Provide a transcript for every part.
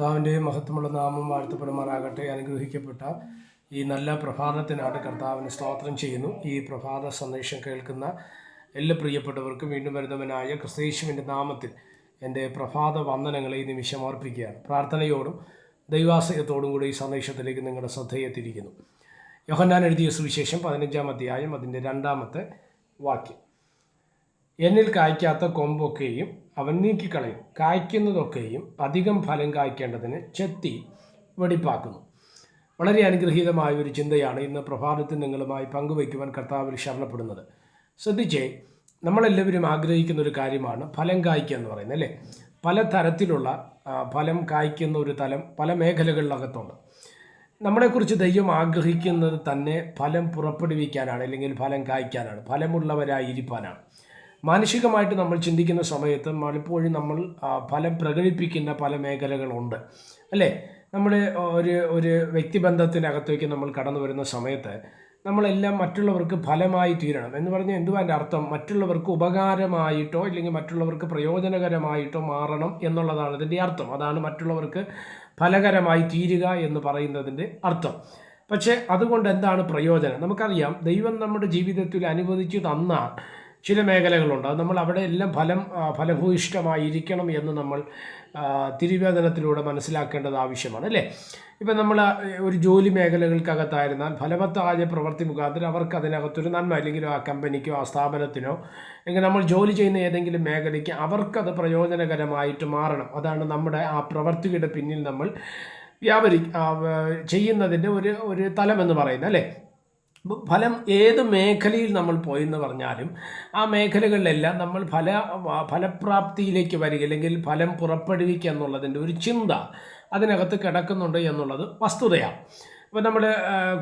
കർത്താവിന്റെ മഹത്വമുള്ള നാമം വാഴ്ത്തപ്പെടുമാറാകട്ടെ. അനുഗ്രഹിക്കപ്പെട്ട ഈ നല്ല പ്രഭാതത്തിനായിട്ട് കർത്താവിന് സ്തോത്രം ചെയ്യുന്നു. ഈ പ്രഭാത സന്ദേശം കേൾക്കുന്ന എല്ലാ പ്രിയപ്പെട്ടവർക്കും വീണ്ടും വരുന്നവനായ ക്രിസ്തേശുവിന്റെ നാമത്തിൽ എന്റെ പ്രഭാത വന്ദനങ്ങളെ ഈ നിമിഷം അർപ്പിക്കുകയാണ്. പ്രാർത്ഥനയോടും ദൈവാശ്രയത്തോടും കൂടി ഈ സന്ദേശത്തിലേക്ക് നിങ്ങളുടെ ശ്രദ്ധയെത്തിയിരിക്കുന്നു യോഹന്നാൻ എഴുതിയ സുവിശേഷം പതിനഞ്ചാം അധ്യായം അതിന്റെ രണ്ടാമത്തെ വാക്യം. എന്നിൽ കായ്ക്കാത്ത കൊമ്പൊക്കെയും അവൻ നീക്കിക്കളയും. കായ്ക്കുന്നതൊക്കെയും അധികം ഫലം കായ്ക്കേണ്ടതിന് ചെത്തി വെടിപ്പാക്കുന്നു. വളരെ അനുഗ്രഹീതമായ ഒരു ചിന്തയാണ് ഇന്ന് പ്രഭാതത്തിൽ നിങ്ങളുമായി പങ്കുവയ്ക്കുവാൻ കർത്താവിൽ ശരണപ്പെടുന്നത്. ശ്രദ്ധിച്ചേ നമ്മളെല്ലാവരും ആഗ്രഹിക്കുന്ന ഒരു കാര്യമാണ് ഫലം കായ്ക്കുക എന്ന് പറയുന്നത് അല്ലേ? പല തരത്തിലുള്ള ഫലം കായ്ക്കുന്ന ഒരു തലം പല മേഖലകളിലകത്തുണ്ട്. നമ്മളെക്കുറിച്ച് ദൈവം ആഗ്രഹിക്കുന്നത് തന്നെ ഫലം പുറപ്പെടുവിക്കാനാണ് അല്ലെങ്കിൽ ഫലം കായ്ക്കാനാണ് ഫലമുള്ളവരായിരിക്കാനാണ്. മാനസികമായിട്ട് നമ്മൾ ചിന്തിക്കുന്ന സമയത്ത് പലപ്പോഴും നമ്മൾ ഫലം പ്രകടിപ്പിക്കുന്ന പല മേഖലകളുണ്ട്. അല്ലേ? നമ്മൾ ഒരു ഒരു വ്യക്തിബന്ധത്തിനകത്തേക്ക് നമ്മൾ കടന്നു വരുന്ന സമയത്ത് നമ്മളെല്ലാം മറ്റുള്ളവർക്ക് ഫലമായി തീരണം എന്ന് പറഞ്ഞാൽ എന്തുവാ എന്റെ അർത്ഥം? മറ്റുള്ളവർക്ക് ഉപകാരമായിട്ടോ ഇല്ലെങ്കിൽ മറ്റുള്ളവർക്ക് പ്രയോജനകരമായിട്ടോ മാറണം എന്നുള്ളതാണ് ഇതിന്റെ അർത്ഥം. അതാണ് മറ്റുള്ളവർക്ക് ഫലകരമായി തീരുക എന്ന് പറയുന്നതിന്റെ അർത്ഥം. പക്ഷേ അതുകൊണ്ട് എന്താണ് പ്രയോജനം? നമുക്കറിയാം ദൈവം നമ്മുടെ ജീവിതത്തിൽ അനുവദിച്ചു തന്ന ചില മേഖലകളുണ്ട്. അത് നമ്മൾ അവിടെ എല്ലാം ഫലം ഫലഭൂയിഷ്ടമായിരിക്കണം എന്ന് നമ്മൾ തിരുവേദനത്തിലൂടെ മനസ്സിലാക്കേണ്ടത് ആവശ്യമാണ് അല്ലേ? ഇപ്പം നമ്മൾ ഒരു ജോലി മേഖലകൾക്കകത്തായിരുന്നാൽ ഫലവത്തായ പ്രവൃത്തി മുഖാന്തരം അവർക്ക് അതിനകത്തൊരു നന്മ അല്ലെങ്കിൽ ആ കമ്പനിക്കോ ആ സ്ഥാപനത്തിനോ അല്ലെങ്കിൽ നമ്മൾ ജോലി ചെയ്യുന്ന ഏതെങ്കിലും മേഖലയ്ക്ക് അവർക്കത് പ്രയോജനകരമായിട്ട് മാറണം. അതാണ് നമ്മുടെ ആ പ്രവൃത്തിയുടെ പിന്നിൽ നമ്മൾ വ്യാപരി ചെയ്യുന്നതിന്റെ ഒരു ഒരു തലമെന്ന് പറയുന്നത് അല്ലേ? ഫലം ഏത് മേഖലയിൽ നമ്മൾ പോയി എന്ന് പറഞ്ഞാലും ആ മേഖലകളിലെല്ലാം നമ്മൾ ഫല ഫലപ്രാപ്തിയിലേക്ക് വരിക അല്ലെങ്കിൽ ഫലം പുറപ്പെടുവിക്കുക എന്നുള്ളതിന്റെ ഒരു ചിന്ത അതിനകത്ത് കിടക്കുന്നുണ്ട് എന്നുള്ളത് വസ്തുതയാണ്. ഇപ്പോൾ നമ്മൾ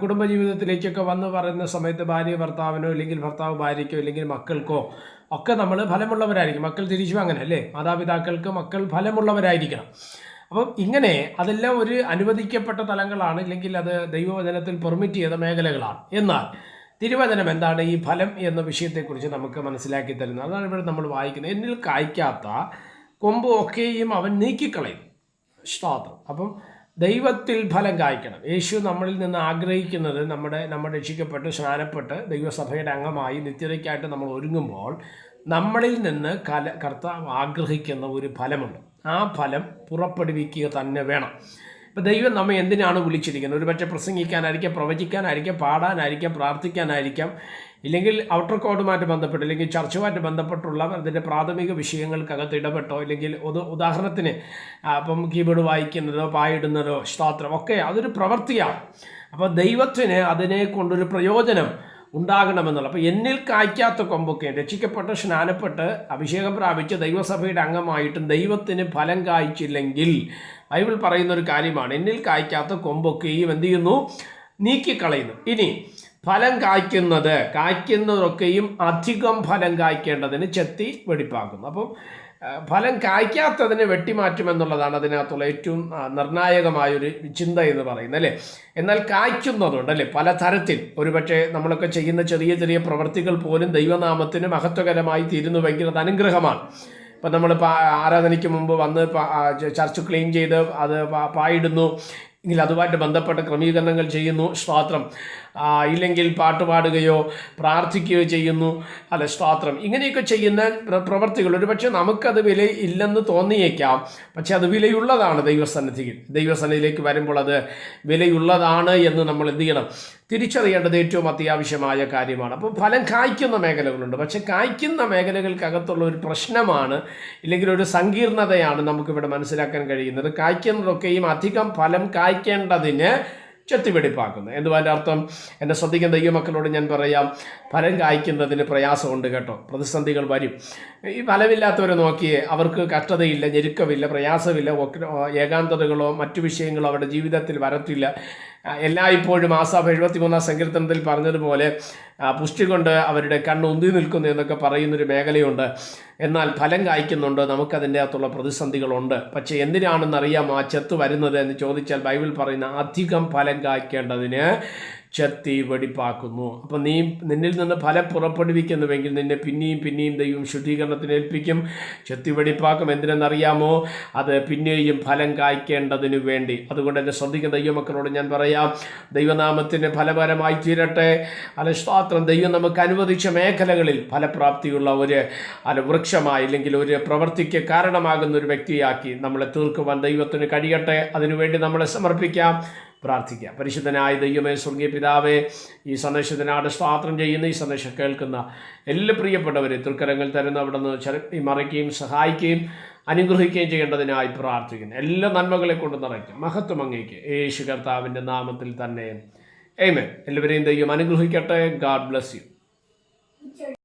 കുടുംബജീവിതത്തിലേക്കൊക്കെ വന്ന് പറയുന്ന സമയത്ത് ഭാര്യ ഭർത്താവിനോ അല്ലെങ്കിൽ ഭർത്താവ് ഭാര്യയ്ക്കോ അല്ലെങ്കിൽ മക്കൾക്കോ ഒക്കെ നമ്മൾ ഫലമുള്ളവരായിരിക്കും. മക്കൾ തിരിച്ചും അങ്ങനെ അല്ലേ? മാതാപിതാക്കൾക്ക് മക്കൾ ഫലമുള്ളവരായിരിക്കണം. അപ്പം ഇങ്ങനെ അതെല്ലാം ഒരു അനുവദിക്കപ്പെട്ട തലങ്ങളാണ് ഇല്ലെങ്കിൽ അത് ദൈവവചനത്തിൽ പെർമിറ്റ് ചെയ്ത മേഖലകളാണ്. എന്നാൽ തിരുവചനം എന്താണ്? ഈ ഫലം എന്ന വിഷയത്തെക്കുറിച്ച് നമുക്ക് മനസ്സിലാക്കി തരുന്നത്. അതാണ് ഇവിടെ നമ്മൾ വായിക്കുന്നത്. എന്നിൽ കായ്ക്കാത്ത കൊമ്പ് ഒക്കെയും അവൻ നീക്കിക്കളയും. സ്തോത്രം. അപ്പം ദൈവത്തിൽ ഫലം കായ്ക്കണം. യേശു നമ്മളിൽ നിന്ന് ആഗ്രഹിക്കുന്നത് നമ്മുടെ നമ്മൾ രക്ഷിക്കപ്പെട്ട് സ്നാനപ്പെട്ട് ദൈവസഭയുടെ അംഗമായി നിത്യതയ്ക്കായിട്ട് നമ്മൾ ഒരുങ്ങുമ്പോൾ നമ്മളിൽ നിന്ന് കല കർത്താവ് ആഗ്രഹിക്കുന്ന ഒരു ഫലമുണ്ട്. ആ ഫലം പുറപ്പെടുവിക്കുക തന്നെ വേണം. ഇപ്പം ദൈവം നമ്മെ എന്തിനാണ് വിളിച്ചിരിക്കുന്നത്? ഒരു പക്ഷേ പ്രസംഗിക്കാനായിരിക്കാം പ്രവചിക്കാനായിരിക്കാം പാടാനായിരിക്കാം പ്രാർത്ഥിക്കാനായിരിക്കാം. ഇല്ലെങ്കിൽ ഔട്ടർ കോഡുമായിട്ട് ബന്ധപ്പെട്ട് അല്ലെങ്കിൽ ചർച്ചുമായിട്ട് ബന്ധപ്പെട്ടുള്ള അതിന്റെ പ്രാഥമിക വിഷയങ്ങൾക്കകത്ത് ഇടപെട്ടോ ഇല്ലെങ്കിൽ ഒരു ഉദാഹരണത്തിന് അപ്പം കീബോർഡ് വായിക്കുന്നതോ പായിടുന്നതോ സ്തോത്രം ഒക്കെ അതൊരു പ്രവൃത്തിയാണ്. അപ്പോൾ ദൈവത്തിന് അതിനെ കൊണ്ടൊരു പ്രയോജനം ഉണ്ടാകണമെന്നുള്ള. അപ്പോൾ എന്നിൽ കായ്ക്കാത്ത കൊമ്പൊക്കെ രക്ഷിക്കപ്പെട്ട് സ്നാനപ്പെട്ട് അഭിഷേകം പ്രാപിച്ച് ദൈവസഭയുടെ അംഗമായിട്ടും ദൈവത്തിന് ഫലം കായ്ച്ചില്ലെങ്കിൽ ബൈബിൾ പറയുന്ന ഒരു കാര്യമാണ് എന്നിൽ കായ്ക്കാത്ത കൊമ്പൊക്കെയും എന്ത് ചെയ്യുന്നു? നീക്കിക്കളയുന്നു. ഇനി ഫലം കായ്ക്കുന്നത് കായ്ക്കുന്നതൊക്കെയും അധികം ഫലം കായ്ക്കേണ്ടതിന് ചെത്തി വെടിപ്പാക്കുന്നു. അപ്പം ഫലം കായ്ക്കാത്തതിനെ വെട്ടിമാറ്റുമെന്നുള്ളതാണ് അതിനകത്തുള്ള ഏറ്റവും നിർണായകമായൊരു ചിന്ത എന്ന് പറയുന്നത് അല്ലേ? എന്നാൽ കായ്ക്കുന്നതുണ്ട് അല്ലേ? പലതരത്തിൽ ഒരുപക്ഷെ നമ്മളൊക്കെ ചെയ്യുന്ന ചെറിയ ചെറിയ പ്രവൃത്തികൾ പോലും ദൈവനാമത്തിന് മഹത്വകരമായി തീരുന്നുവെങ്കിൽ അത് അനുഗ്രഹമാണ്. ഇപ്പം നമ്മൾ ആരാധനയ്ക്ക് മുമ്പ് വന്ന് ചർച്ച് ക്ലീൻ ചെയ്ത് അത് പായിടുന്നു. എങ്കിൽ അതുമായിട്ട് ബന്ധപ്പെട്ട ക്രമീകരണങ്ങൾ ചെയ്യുന്നു സ്വാത്രം. ഇല്ലെങ്കിൽ പാട്ട് പാടുകയോ പ്രാർത്ഥിക്കുകയോ ചെയ്യുന്നു. അല്ല സ്വാത്രം. ഇങ്ങനെയൊക്കെ ചെയ്യുന്ന പ്ര- പ്രവർത്തികൾ ഒരുപക്ഷെ നമുക്കത് വില ഇല്ലെന്ന് തോന്നിയേക്കാം. പക്ഷെ അത് വിലയുള്ളതാണ് ദൈവസന്നിധിയിൽ. ദൈവസന്നിധിയിലേക്ക് വരുമ്പോൾ അത് വിലയുള്ളതാണ് എന്ന് നമ്മൾ എന്ത് ചെയ്യണം? തിരിച്ചറിയേണ്ടത് ഏറ്റവും അത്യാവശ്യമായ കാര്യമാണ്. അപ്പോൾ ഫലം കായ്ക്കുന്ന മേഖലകളുണ്ട്. പക്ഷെ കായ്ക്കുന്ന മേഖലകൾക്കകത്തുള്ള ഒരു പ്രശ്നമാണ് ഇല്ലെങ്കിൽ ഒരു സങ്കീർണതയാണ് നമുക്കിവിടെ മനസ്സിലാക്കാൻ കഴിയുന്നത്. കായ്ക്കുന്നതൊക്കെയും അധികം ഫലം കായ്ക്കേണ്ടതിന് ചെത്തിവെടിപ്പാക്കുന്നത് എന്തുവാ എന്റെ അർത്ഥം? എന്നെ ശ്രദ്ധിക്കുന്ന ദൈവമക്കളോട് ഞാൻ പറയാം ഫലം കായ്ക്കുന്നതിന് പ്രയാസമുണ്ട് കേട്ടോ. പ്രതിസന്ധികൾ വരും. ഈ ഫലമില്ലാത്തവരെ നോക്കിയേ അവർക്ക് കഷ്ടതയില്ല ഞെരുക്കമില്ല പ്രയാസമില്ല ഏകാന്തതകളോ മറ്റു വിഷയങ്ങളോ അവരുടെ ജീവിതത്തിൽ വരത്തില്ല. എല്ലാ എല്ലായ്പ്പോഴും ആസാബ് എഴുപത്തിമൂന്നാം സങ്കീർത്തനത്തിൽ പറഞ്ഞതുപോലെ പുഷ്ടി കൊണ്ട് അവരുടെ കണ്ണ് ഉന്തി നിൽക്കുന്നു എന്നൊക്കെ പറയുന്നൊരു മേഖലയുണ്ട്. എന്നാൽ ഫലം കായ്ക്കുന്നുണ്ട്. നമുക്കതിന്റെ അകത്തുള്ള പ്രതിസന്ധികളുണ്ട്. പക്ഷേ എന്തിനാണെന്ന് അറിയാമോ ആ ചെത്ത് വരുന്നത് എന്ന് ചോദിച്ചാൽ ബൈബിൾ പറയുന്ന അധികം ഫലം കായ്ക്കേണ്ടതിന് ചെത്തി വെടിപ്പാക്കുന്നു. അപ്പം നീ നിന്നിൽ നിന്ന് ഫലം പുറപ്പെടുവിക്കുന്നുവെങ്കിൽ നിന്നെ പിന്നെയും പിന്നെയും ദൈവം ശുദ്ധീകരണത്തിന് ഏൽപ്പിക്കും. ചെത്തി വെടിപ്പാക്കും എന്തിനെന്നറിയാമോ? അത് പിന്നെയും ഫലം കായ്ക്കേണ്ടതിന് വേണ്ടി. അതുകൊണ്ട് എന്നെ ശ്രദ്ധിക്കുന്ന ദൈവമക്കളോട് ഞാൻ പറയാം ദൈവനാമത്തിന് ഫലപരമായി തീരട്ടെ. അല്ല സ്വാത്രം ദൈവം നമുക്ക് അനുവദിച്ച മേഖലകളിൽ ഫലപ്രാപ്തിയുള്ള ഒരു അല്ല വൃക്ഷമായി അല്ലെങ്കിൽ ഒരു പ്രവൃത്തിക്ക് കാരണമാകുന്ന ഒരു വ്യക്തിയാക്കി നമ്മളെ തീർക്കുവാൻ ദൈവത്തിന് കഴിയട്ടെ. അതിനുവേണ്ടി നമ്മളെ സമർപ്പിക്കാം പ്രാർത്ഥിക്കാം. പരിശുദ്ധനായ ദൈവമേ സ്വർഗീയ പിതാവേ ഈ സന്ദേശത്തിനാട് സ്വാത്രം ചെയ്യുന്ന ഈ സന്ദേശം കേൾക്കുന്ന എല്ലാ പ്രിയപ്പെട്ടവരെ തൃക്കരങ്ങൾ തരുന്ന അവിടെ നിന്ന് ചര മറയ്ക്കുകയും സഹായിക്കുകയും അനുഗ്രഹിക്കുകയും ചെയ്യേണ്ടതിനായി പ്രാർത്ഥിക്കുന്നു. എല്ലാ നന്മകളെ കൊണ്ട് നിറയ്ക്കും. മഹത്വം അങ്ങേക്ക്. യേശു കർത്താവിന്റെ നാമത്തിൽ തന്നെ. ഏമേ എല്ലാവരെയും ദൈവം അനുഗ്രഹിക്കട്ടെ. God bless you